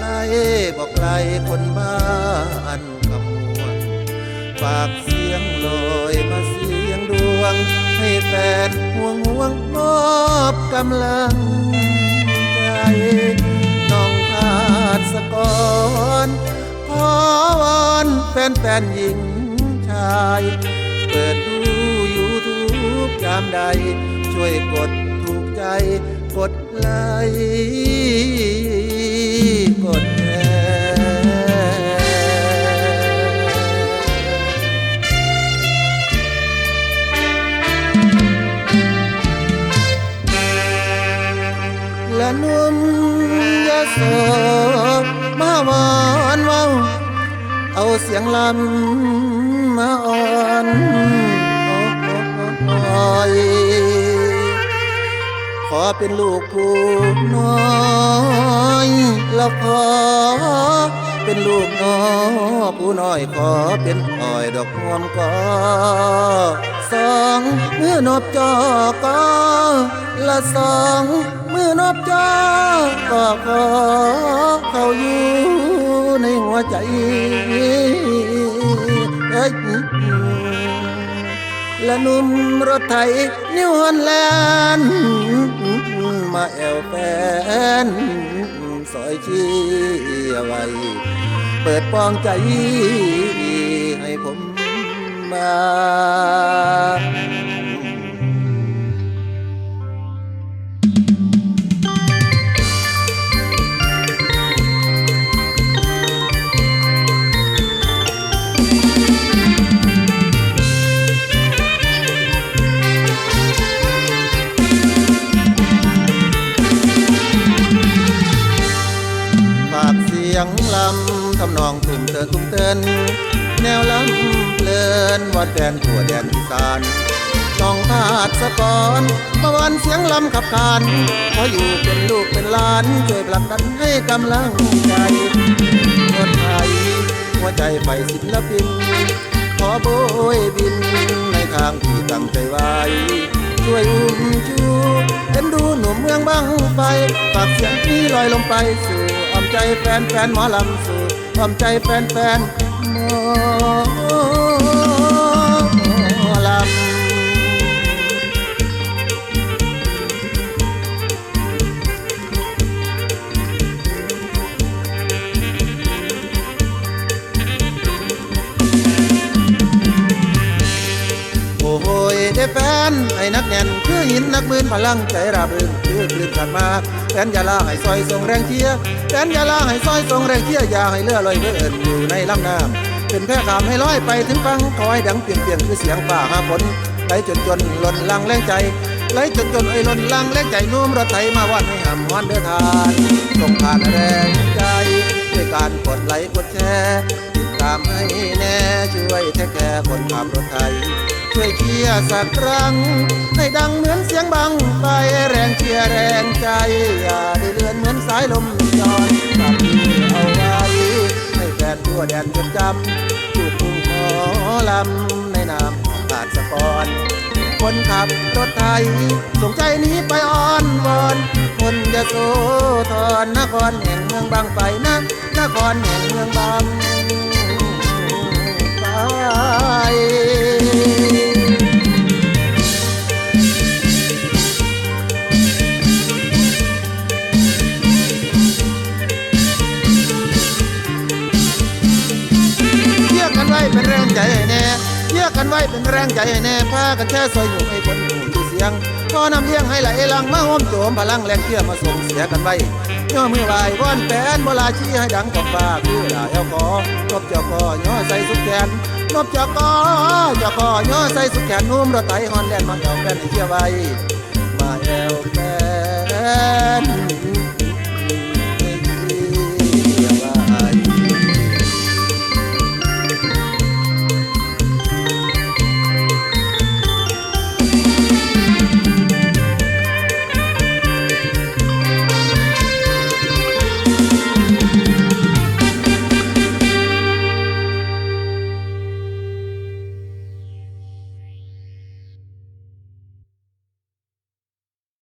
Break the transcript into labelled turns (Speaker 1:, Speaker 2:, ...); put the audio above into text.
Speaker 1: ไกลบอกไกลคนบ้านคำมวลฝากเสียงลอยมาเสียงดวง ให้แฟนห่วงห่วงมอบกำลังใจน้องพาสกรขอวอนแฟนแฟนหญิงชาย เปิดดูยูทูบยามใด ช่วยกดถูกใจกดไลค์ ละนุ่มยาโสมาวอนเว้า เอาเสียงลำมาอ่อนโอ้ยขอเป็นลูกผู้น้อยแล้วขอเป็นลูกน้อผู้น้อยขอเป็นอ้อยดอกหอมก็ สองมือนบจอก็ละสองมือนบจอก็ขอเขาอยู่ในหัวใจเอ้ยและนุ่มรถไถนิวฮอนแลนด์มาแอวแฟนซอยชีไว้เปิดปองใจ ฝากเสียงลำทำนองทุ่มเตินทุ่มเตินแนวลำเพลิ นวันแดนทั่วแดนอีสานน้องพาดสะกอนมาวันเสียงลำขับขานขออยู่เป็นลูกเป็นหลาน ช่วยผลักดันให้กำลังใจคนไทยหัวใจไฟศิลปิน ขอโบยบิน ในทางที่ตั้งใจไว้ ช่วยอุ้มชูเห็นดูหนุ่มเมืองบังไฟฝากเสียงนี้ลอยลงไปสู่อ้อมใจแฟนแฟนหมอลำสู่อ้อมใจแฟนแฟนหมอ นไอ้นักแน่นคือหินนักมืนพลังใจราบรื่นคือคลื่นขัดมาแฟนยาลาให้ซอยส่งแรงเชียแฟนยาลาให้ซอยส่งแรงเชียอย่าให้เรือลอยเบิ่นอยู่ในลำน้ำเป็นแพ้ขามให้ลอยไปถึงฟังคอยดังเปลี่ยงเปลี่ยงคือเสียงฝ่าหาฝนไหลจนจนหล่นลังแรงใจไหลจนจนไอ้หล่นลังแรงใจนุ่มรถไถมาวันให้หำวันเดินทางส่งผ่านแรงใจด้วยการกดไลค์กดแชร์ติดตามให้แน่ช่วยแท้แค่คนขับรถไถ ช่วยเชียร์สักครั้ง ให้ดังเหมือนเสียงบังไฟแรงเชียร์แรงใจอย่าได้เลือนเหมือนสายลมจอนกลับมือเอาไว้ให้แฟนทั่วแดนจดจำลูกทุ่งหมอลำในนามขาดสะกอนคนขับรถไทยสงใจนี้ไปอ้อนวอนคนจะโสธรนครแห่งเมืองบางไฟนะนครแห่งเมืองบาง ใจแน่เชื่อกันไว้เป็นแรงใจแน่พากันแช่ซอยอยู่ให้คนหูที่เสียงพอนำเลี้ยงให้ไหลลังมาโฮมโจมพลังแรงเชื่อมาส่งเสียกันไว้ย่อมือไหววอนแฟนโบลาชี้ให้ดังกองฟ้าคือลาเอลกอนบเจ้าก็ย่อใส่สุดแขนนบเจ้าก็เจ้าก็ย่อใส่สุดแขนนุ่มรถไถฮอนแลนด์มาเอลแฟนให้เชื่อไว้มาแอลแฟน